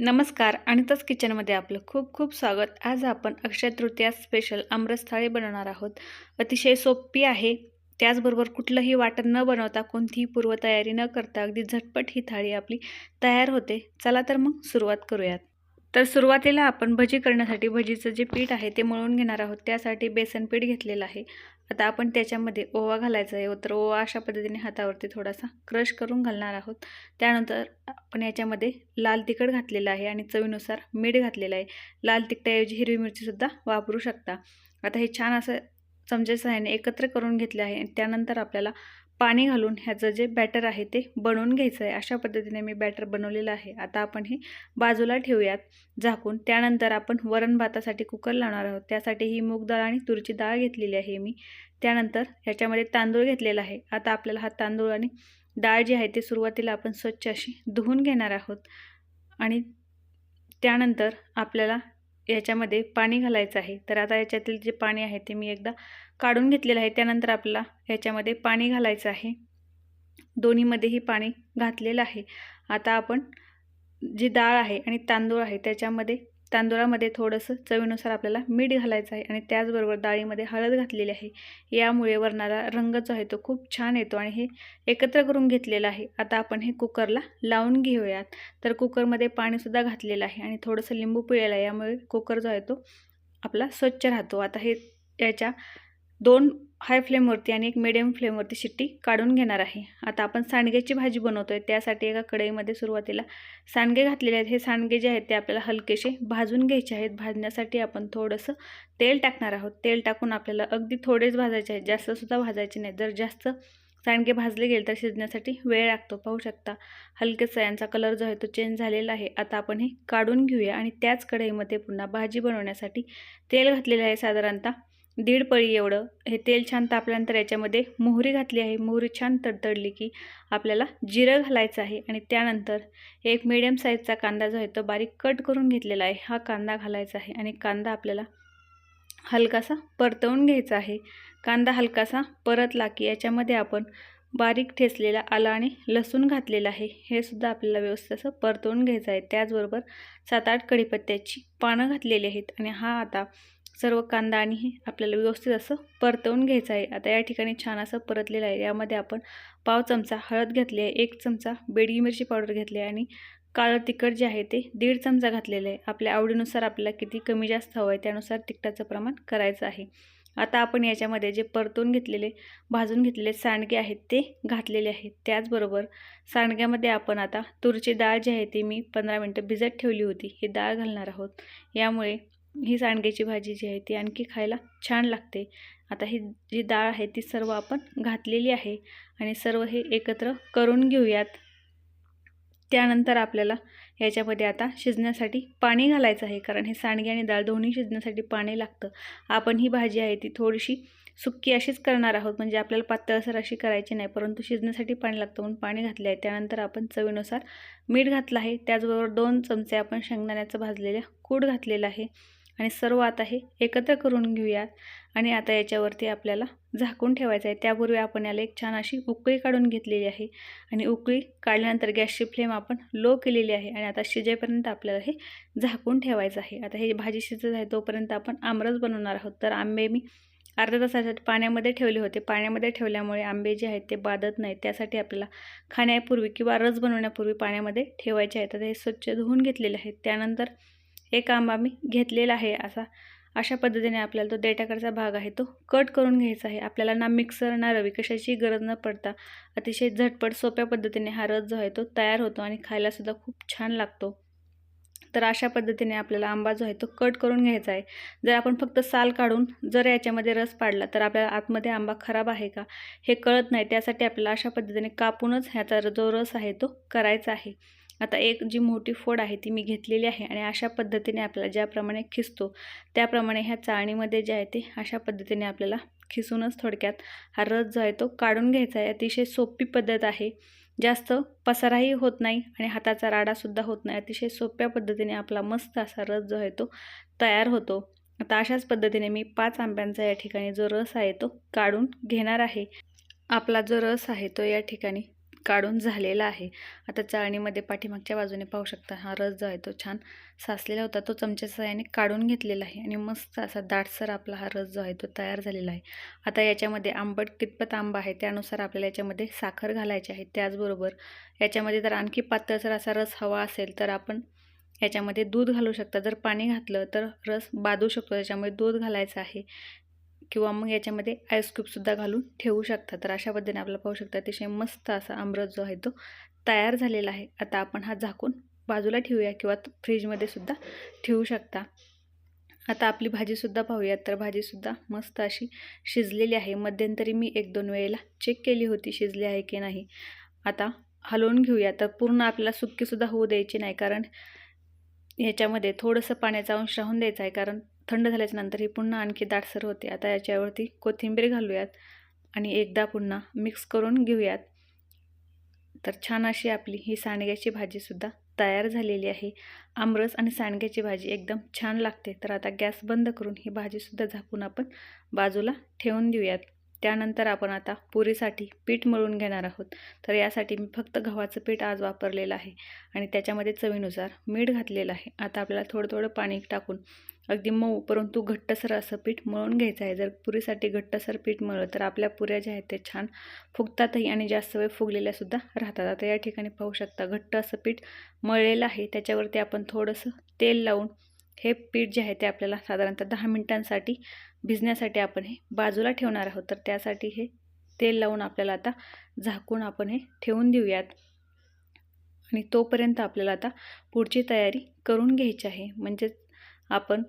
नमस्कार अनिताच किचनमध्ये आपलं खूप खूप स्वागत. आज आपण अक्षय तृतीया स्पेशल आमरस थाळी बनवणार आहोत. अतिशय सोपी आहे. त्याचबरोबर कुठलंही वाटण न बनवता कोणतीही पूर्वतयारी न करता अगदी झटपट ही थाळी आपली तयार होते. चला तर मग सुरुवात करूयात. तर सुरुवातीला आपण भजी करण्यासाठी भजीचं जे पीठ आहे ते मळून घेणार आहोत. त्यासाठी बेसन पीठ घेतलेलं आहे. आता आपण त्याच्यामध्ये ओवा घालायचा आहे. तर ओवा अशा पद्धतीने हातावरती थोडासा क्रश करून घालणार आहोत. त्यानंतर आपण याच्यामध्ये लाल तिखट घातलेलं आहे आणि चवीनुसार मीठ घातलेलं आहे. लाल तिखटाऐवजी हिरवी मिरचीसुद्धा वापरू शकता. आता हे छान असं चमच्या सहाय्याने एकत्र करून घेतले आहे. आणि त्यानंतर आपल्याला पाणी घालून ह्याचं जे बॅटर आहे ते बनवून घ्यायचं आहे. अशा पद्धतीने मी बॅटर बनवलेलं आहे. आता आपण हे बाजूला ठेवूयात झाकून. त्यानंतर आपण वरण भातासाठी कुकर लावणार आहोत. त्यासाठी ही मूग डाळ आणि तुरीची डाळ घेतलेली आहे मी. त्यानंतर ह्याच्यामध्ये तांदूळ घेतलेला आहे. आता आपल्याला हा तांदूळ आणि डाळ जी आहे ते सुरुवातीला आपण स्वच्छ अशी धुवून घेणार आहोत. आणि त्यानंतर आपल्याला याच्यामध्ये पाणी घालायचं आहे. तर आता याच्यातील जे पाणी आहे ते मी एकदा काढून घेतलेलं आहे. त्यानंतर आपल्याला याच्यामध्ये पाणी घालायचं आहे. दोन्हीमध्येही पाणी घातलेलं आहे. आता आपण जी डाळ आहे आणि तांदूळ आहे त्याच्यामध्ये तांदूळामध्ये थोडंसं चवीनुसार आपल्याला मीठ घालायचं आहे आणि त्याचबरोबर डाळीमध्ये हळद घातलेली आहे. यामुळे वरणाला रंग जो आहे तो खूप छान येतो आणि हे एकत्र करून घेतलेलं आहे. आता आपण हे कुकरला लावून घेऊयात. तर कुकरमध्ये पाणीसुद्धा घातलेलं आहे आणि थोडंसं लिंबू पिळेलं आहे. यामुळे कुकर जो आहे तो आपला स्वच्छ राहतो. आता हे याच्या दोन हाय फ्लेमवरती आणि एक मिडियम फ्लेमवरती शिट्टी काढून घेणार आहे. आता आपण सांडग्याची भाजी बनवतो आहे त्यासाठी एका कढईमध्ये सुरुवातीला सांडगे घातलेले आहेत. हे सांडगे जे आहेत ते आपल्याला हलकेसे भाजून घ्यायचे आहेत. भाजण्यासाठी आपण थोडंसं तेल टाकणार आहोत. तेल टाकून आपल्याला अगदी थोडेच भाजायचे आहेत. जास्तसुद्धा भाजायचे नाही जर जास्त सांडगे भाजले गेले तर शिजण्यासाठी वेळ लागतो. पाहू शकता हलकेसा यांचा कलर जो आहे तो चेंज झालेला आहे. आता आपण हे काढून घेऊया आणि त्याच कढईमध्ये पुन्हा भाजी बनवण्यासाठी तेल घातलेलं आहे साधारणतः दीड पळी एवढं. हे तेल छान तापल्यानंतर याच्यामध्ये मोहरी घातली आहे. मोहरी छान तडतडली की आपल्याला जिरं घालायचं आहे आणि त्यानंतर एक मिडियम साईजचा कांदा जो आहे तो बारीक कट करून घेतलेला आहे. हा कांदा घालायचा आहे आणि कांदा आपल्याला हलकासा परतवून घ्यायचा आहे. कांदा हलकासा परतला की याच्यामध्ये आपण बारीक ठेचलेला आला आणि लसूण घातलेला आहे. हे सुद्धा आपल्याला व्यवस्थित असं परतवून घ्यायचं आहे. त्याचबरोबर सात आठ कढीपत्त्याची पानं घातलेली आहेत आणि हा आता सर्व कांदा आणि हे आपल्याला व्यवस्थित असं परतवून घ्यायचं आहे. आता या ठिकाणी छान असं परतलेलं आहे. यामध्ये आपण पाव चमचा हळद घेतली आहे एक चमचा बेडगी मिरची पावडर घेतली आहे आणि काळं तिखट जे आहे ते दीड चमचा घातलेलं आहे. आपल्या आवडीनुसार आपल्याला किती कमी जास्त हवं आहे त्यानुसार तिखटाचं प्रमाण करायचं आहे. आता आपण याच्यामध्ये जे परतून घेतलेले भाजून घेतलेले सांडगे आहेत ते घातलेले आहेत. त्याचबरोबर सांडग्यामध्ये आपण आता तुरीची डाळ जी आहे ती मी पंधरा मिनटं भिजत ठेवली होती. ही डाळ घालणार आहोत. यामुळे ही सांडग्याची भाजी जी आहे ती आणखी खायला छान लागते. आता ही जी डाळ आहे ती सर्व आपण घातलेली आहे आणि सर्व हे एकत्र करून घेऊयात. त्यानंतर आपल्याला याच्यामध्ये आता शिजण्यासाठी पाणी घालायचं आहे कारण हे सांडगे आणि डाळ दोन्ही शिजण्यासाठी पाणी लागतं. आपण ही भाजी आहे ती थोडीशी सुक्की अशीच करणार आहोत म्हणजे आपल्याला पातळसर अशी करायची नाही परंतु शिजण्यासाठी पाणी लागतं म्हणून पाणी घातले आहे. त्यानंतर आपण चवीनुसार मीठ घातलं आहे. त्याचबरोबर दोन चमचे आपण शेंगदाण्याचं भाजलेलं कूड घातलेलं आहे. आणि सर्व आता हे एकत्र करून घेऊयात. आणि आता याच्यावरती आपल्याला झाकून ठेवायचं आहे. त्यापूर्वी आपण याला एक छान अशी उकळी काढून घेतलेली आहे. आणि उकळी काढल्यानंतर गॅसची फ्लेम आपण लो केलेली आहे. आणि आता शिजेपर्यंत आपल्याला हे झाकून ठेवायचं आहे. आता हे भाजी शिजत आहे तोपर्यंत आपण आमरस बनवणार आहोत. तर आंबे मी अर्ध्या तासासाठी पाण्यामध्ये ठेवले होते. पाण्यामध्ये ठेवल्यामुळे आंबे जे आहेत ते बाधत नाहीत. त्यासाठी आपल्याला खाण्यापूर्वी किंवा रस बनवण्यापूर्वी पाण्यामध्ये ठेवायचे आहेत तर हे स्वच्छ धुवून घेतलेले आहेत. त्यानंतर एक आंबा मी घेतलेला आहे असा अशा पद्धतीने आपल्याला तो देठाकडचा भाग आहे तो कट करून घ्यायचा आहे. आपल्याला ना मिक्सर ना रवी कशाची गरज न पडता अतिशय झटपट सोप्या पद्धतीने हा रस जो आहे तो तयार होतो आणि खायलासुद्धा खूप छान लागतो. तर अशा पद्धतीने आपल्याला आंबा जो आहे तो कट करून घ्यायचा आहे. जर आपण फक्त साल काढून जर याच्यामध्ये रस पाडला तर आपल्याला आतमध्ये आंबा खराब आहे का हे कळत नाही. त्यासाठी आपल्याला अशा पद्धतीने कापूनच ह्याचा जो रस आहे तो करायचा आहे. आता एक जी मोठी फोड आहे ती मी घेतलेली आहे आणि अशा पद्धतीने आपल्याला ज्याप्रमाणे खिसतो त्याप्रमाणे ह्या चाळणीमध्ये जे आहे ते अशा पद्धतीने आपल्याला खिसूनच थोडक्यात हा रस जो आहे तो काढून घ्यायचा आहे. अतिशय सोपी पद्धत आहे. जास्त पसाराही होत नाही आणि हाताचा राडासुद्धा होत नाही. अतिशय सोप्या पद्धतीने आपला मस्त असा रस जो आहे तो तयार होतो. आता अशाच पद्धतीने मी पाच आंब्यांचा या ठिकाणी जो रस आहे तो काढून घेणार आहे. आपला जो रस आहे तो या ठिकाणी काढून झालेला आहे. आता चाळणीमध्ये पाठीमागच्या बाजूने पाहू शकता हा रस जो आहे तो छान साचलेला होता. तो चमच्या सहाय्याने काढून घेतलेला आहे आणि मस्त असा दाटसर आपला हा रस जो आहे तो तयार झालेला आहे. आता याच्यामध्ये आंबट कितपत आंबा आहे त्यानुसार आपल्याला याच्यामध्ये साखर घालायची आहे. त्याचबरोबर याच्यामध्ये जर आणखी पातळसर असा रस हवा असेल तर आपण याच्यामध्ये दूध घालू शकता. जर पाणी घातलं तर रस बाधू शकतो. त्याच्यामुळे दूध घालायचं आहे. किंवा मग याच्यामध्ये आईसक्यूबसुद्धा घालून ठेवू शकता. तर अशा पद्धतीने आपल्याला पाहू शकता अतिशय मस्त असा आमरस जो आहे तो तयार झालेला आहे. आता आपण हा झाकून बाजूला ठेवूया किंवा फ्रीजमध्ये सुद्धा ठेवू शकता. आता आपली भाजीसुद्धा पाहूयात तर भाजीसुद्धा मस्त अशी शिजलेली आहे. मध्यंतरी मी एक दोन वेळेला चेक केली होती शिजली आहे की नाही. आता हलवून घेऊया. तर पूर्ण आपल्याला सुक्कीसुद्धा होऊ द्यायची नाही. कारण ह्याच्यामध्ये थोडंसं पाण्याचा अंश राहून द्यायचा आहे. कारण थंड झाल्याच्यानंतर ही पुन्हा आणखी दाटसर होते. आता याच्यावरती कोथिंबीर घालूयात आणि एकदा पुन्हा मिक्स करून घेऊयात. तर छान अशी आपली ही सांडग्याची भाजीसुद्धा तयार झालेली आहे. आमरस आणि सांडग्याची भाजी एकदम छान लागते. तर आता गॅस बंद करून ही भाजीसुद्धा झाकून आपण बाजूला ठेवून देऊयात. त्यानंतर आपण आता पुरीसाठी पीठ मळून घेणार आहोत. तर यासाठी मी फक्त गव्हाचं पीठ आज वापरलेलं आहे आणि त्याच्यामध्ये चवीनुसार मीठ घातलेलं आहे. आता आपल्याला थोडं थोडं पाणी टाकून अगदी मऊ परंतु घट्टसर असं पीठ मळून घ्यायचं आहे. जर पुरीसाठी घट्टसर पीठ मळलं तर आपल्या पुऱ्या ज्या आहेत ते छान फुगतातही आणि जास्त वेळ फुगलेल्यासुद्धा राहतात. आता या ठिकाणी पाहू शकता घट्ट असं पीठ मळलेलं आहे. त्याच्यावरती आपण थोडंसं तेल लावून हे पीठ जे आहे ते आपल्याला साधारणतः दहा मिनिटांसाठी भिजण्यासाठी आपण हे बाजूला ठेवणार आहोत. तर त्यासाठी हे तेल लावून आपल्याला आता झाकून आपण हे ठेवून देऊयात. आणि तोपर्यंत आपल्याला आता पुढची तयारी करून घ्यायची आहे. म्हणजेच आपण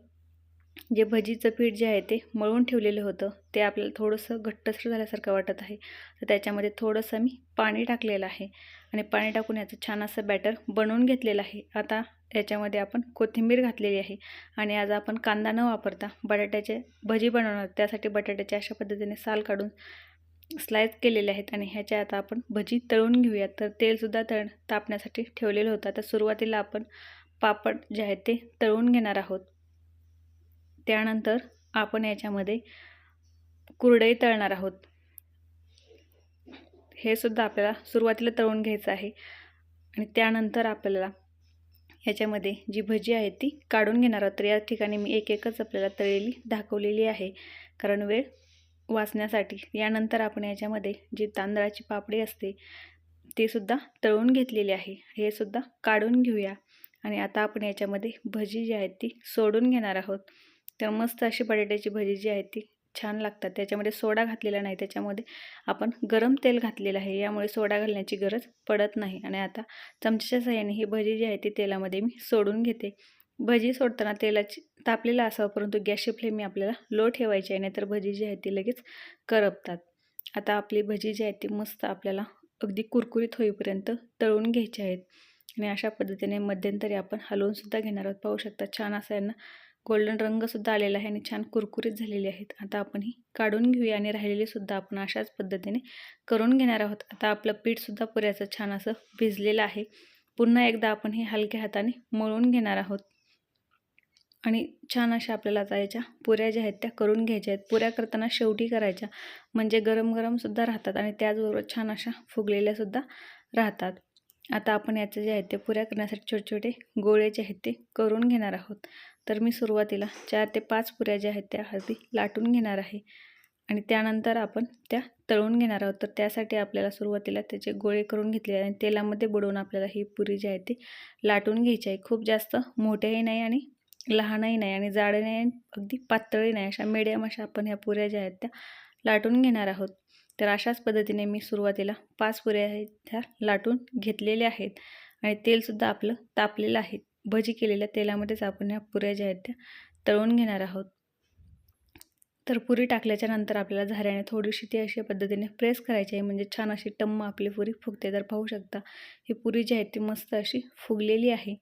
जे भजीचं पीठ जे आहे ते मळून ठेवलेलं होतं ते आपल्याला थोडंसं घट्टसर झाल्यासारखं वाटत आहे. तर त्याच्यामध्ये थोडंसं मी पाणी टाकलेलं आहे आणि पाणी टाकून याचं छान असं बॅटर बनवून घेतलेलं आहे. आता याच्यामध्ये आपण कोथिंबीर घातलेली आहे आणि आज आपण कांदा न वापरता बटाट्याचे भजी बनवणार त्यासाठी बटाट्याचे अशा पद्धतीने साल काढून स्लाइस केलेले आहेत आणि ह्याच्या आता आपण भजी तळून घेऊयात. तर तेलसुद्धा तळ तापण्यासाठी ठेवलेलं होतं. आता सुरुवातीला आपण पापड जे आहेत ते तळून घेणार आहोत. त्यानंतर आपण याच्यामध्ये कुरडई तळणार आहोत. हे सुद्धा आपल्याला सुरुवातीला तळून घ्यायचं आहे. आणि त्यानंतर आपल्याला याच्यामध्ये जी भजी आहे ती काढून घेणार आहोत. तर या ठिकाणी मी एक एकच आपल्याला तळलेली दाखवलेली आहे. कारण वेळ वाचण्यासाठी. यानंतर आपण याच्यामध्ये जी तांदळाची पापडी असते ती सुद्धा तळून घेतलेली आहे. हे सुद्धा काढून घेऊया. आणि आता आपण याच्यामध्ये भजी जी आहे ती सोडून घेणार आहोत. तर मस्त अशी बटाट्याची भजी जी आहे ती छान लागतात. त्याच्यामध्ये सोडा घातलेला नाही त्याच्यामध्ये आपण गरम तेल घातलेलं आहे. यामुळे सोडा घालण्याची गरज पडत नाही. आणि आता चमच्याच्या सहाय्याने ही भजी जी आहे ती तेलामध्ये मी सोडून घेते. भजी सोडताना तेलाची तापलेलं असावं परंतु गॅसची फ्लेम मी आपल्याला लो ठेवायची आहे नाहीतर भजी जी आहे ती लगेच करपतात. आता आपली भजी जी आहे ती मस्त आपल्याला अगदी कुरकुरीत होईपर्यंत तळून घ्यायची आहेत आणि अशा पद्धतीने मध्यंतरी आपण हलवूनसुद्धा घेणार आहोत. पाहू शकता छान असं यांना गोल्डन रंगसुद्धा आलेला आहे आणि छान कुरकुरीत झालेले आहेत. आता आपण ही काढून घेऊया आणि राहिलेलीसुद्धा आपण अशाच पद्धतीने करून घेणार आहोत. आता आपलं पीठसुद्धा पुऱ्याचं छान असं भिजलेलं आहे. पुन्हा एकदा आपण हे हलक्या हाताने मळून घेणार आहोत. आणि छान अशा आपल्याला आता याच्या पुऱ्या ज्या आहेत त्या करून घ्यायच्या आहेत. पुऱ्या करताना शेवटी करायच्या म्हणजे गरम गरमसुद्धा राहतात आणि त्याचबरोबर छान अशा फुगलेल्यासुद्धा राहतात. आता आपण याचे जे आहेत ते पुऱ्या करण्यासाठी छोटे छोटे गोळे जे आहेत ते करून घेणार आहोत. तर मी सुरुवातीला चार ते पाच पुऱ्या ज्या आहेत त्या हळदी लाटून घेणार आहे. आणि त्यानंतर आपण त्या तळून घेणार आहोत. तर त्यासाठी आपल्याला सुरुवातीला त्याचे गोळे करून घेतले आणि तेलामध्ये बुडवून आपल्याला ही पुरी जी आहे ती लाटून घ्यायची आहे. खूप जास्त मोठ्याही नाही आणि लहानही नाही आणि जाड नाही अगदी पातळही नाही. अशा मिडियम अशा आपण ह्या पुऱ्या ज्या आहेत त्या लाटून घेणार आहोत. तर अशाच पद्धतीने मी सुरुवातीला पाच पुऱ्या आहेत त्या लाटून घेतलेल्या आहेत. आणि तेलसुद्धा आपलं तापलेलं आहे. भजी केलेल्या तेलामध्येच आपण ह्या पुऱ्या ज्या आहेत त्या तळून घेणार आहोत. तर पुरी टाकल्याच्या नंतर आपल्याला झाऱ्याने थोडीशी ती अशा पद्धतीने प्रेस करायची आहे. म्हणजे छान अशी टम्म आपली पुरी फुगते. तर पाहू शकता ही पुरी जी आहे ती मस्त अशी फुगलेली आहे.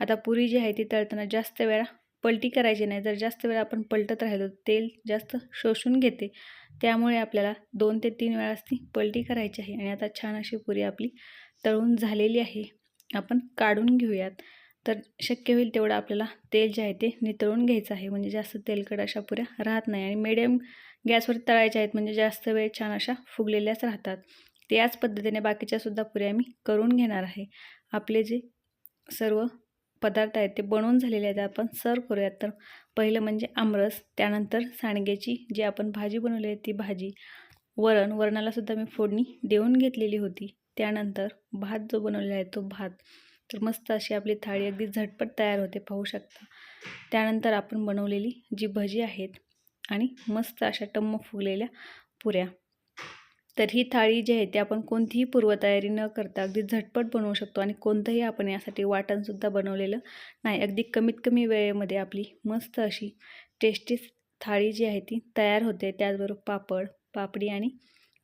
आता पुरी जी आहे ती तळताना जास्त वेळा पलटी करायची नाही. जर जास्त वेळा आपण पलटत राहिलो तेल जास्त शोषून घेते त्यामुळे आपल्याला दोन ते तीन वेळाच ती पलटी करायची आहे. आणि आता छान अशी पुरी आपली तळून झालेली आहे. आपण काढून घेऊयात. तर शक्य होईल तेवढं आपल्याला तेल जे आहे ते नितळून घ्यायचं आहे. म्हणजे जास्त तेलकट अशा पुऱ्या राहत नाही आणि मिडियम गॅसवर तळायच्या आहेत. म्हणजे जास्त वेळ छान अशा फुगलेल्याच राहतात. ते याच पद्धतीने बाकीच्यासुद्धा पुऱ्या मी करून घेणार आहे. आपले जे सर्व पदार्थ आहेत ते बनवून झालेले आहेत. आपण सर्व करूयात. तर पहिलं म्हणजे आमरस त्यानंतर सांडग्याची जी आपण भाजी बनवली आहे ती भाजी. वरण वरणालासुद्धा मी फोडणी देऊन घेतलेली होती. त्यानंतर भात जो बनवलेला आहे तो भात. तर मस्त अशी आपली थाळी अगदी झटपट तयार होते पाहू शकता. त्यानंतर आपण बनवलेली जी भजी आहेत आणि मस्त अशा टम्म फुगलेल्या पुऱ्या. तर ही थाळी जी आहे ती आपण कोणतीही पूर्वतयारी न करता अगदी झटपट बनवू शकतो आणि कोणतंही आपण यासाठी वाटणसुद्धा बनवलेलं नाही. अगदी कमीत कमी वेळेमध्ये आपली मस्त अशी टेस्टी थाळी जी आहे ती तयार होते. त्याचबरोबर पापड पापडी आणि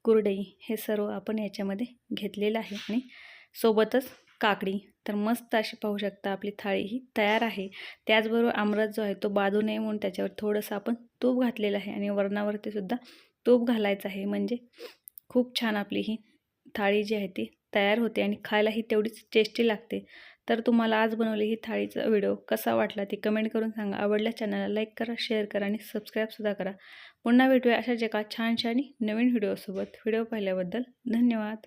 कुरडई हे सर्व आपण याच्यामध्ये घेतलेलं आहे आणि सोबतच काकडी. तर मस्त अशी पाहू शकता आपली थाळी ही तयार आहे. त्याचबरोबर आमरस जो आहे तो बाजू नये म्हणून त्याच्यावर थोडंसं आपण तूप घातलेलं आहे आणि वरणावरती सुद्धा तूप घालायचं आहे. म्हणजे खूप छान आपली ही थाळी जी आहे ती तयार होते आणि खायलाही तेवढीच टेस्टी लागते. तर तुम्हाला आज बनवली ही थाळीचा व्हिडिओ कसा वाटला ते कमेंट करून सांगा. आवडल्या चॅनलला लाईक करा शेअर करा आणि सबस्क्राईबसुद्धा करा. पुन्हा भेटूया अशाच एका छानशा आणि नवीन व्हिडिओसोबत. व्हिडिओ पाहिल्याबद्दल धन्यवाद.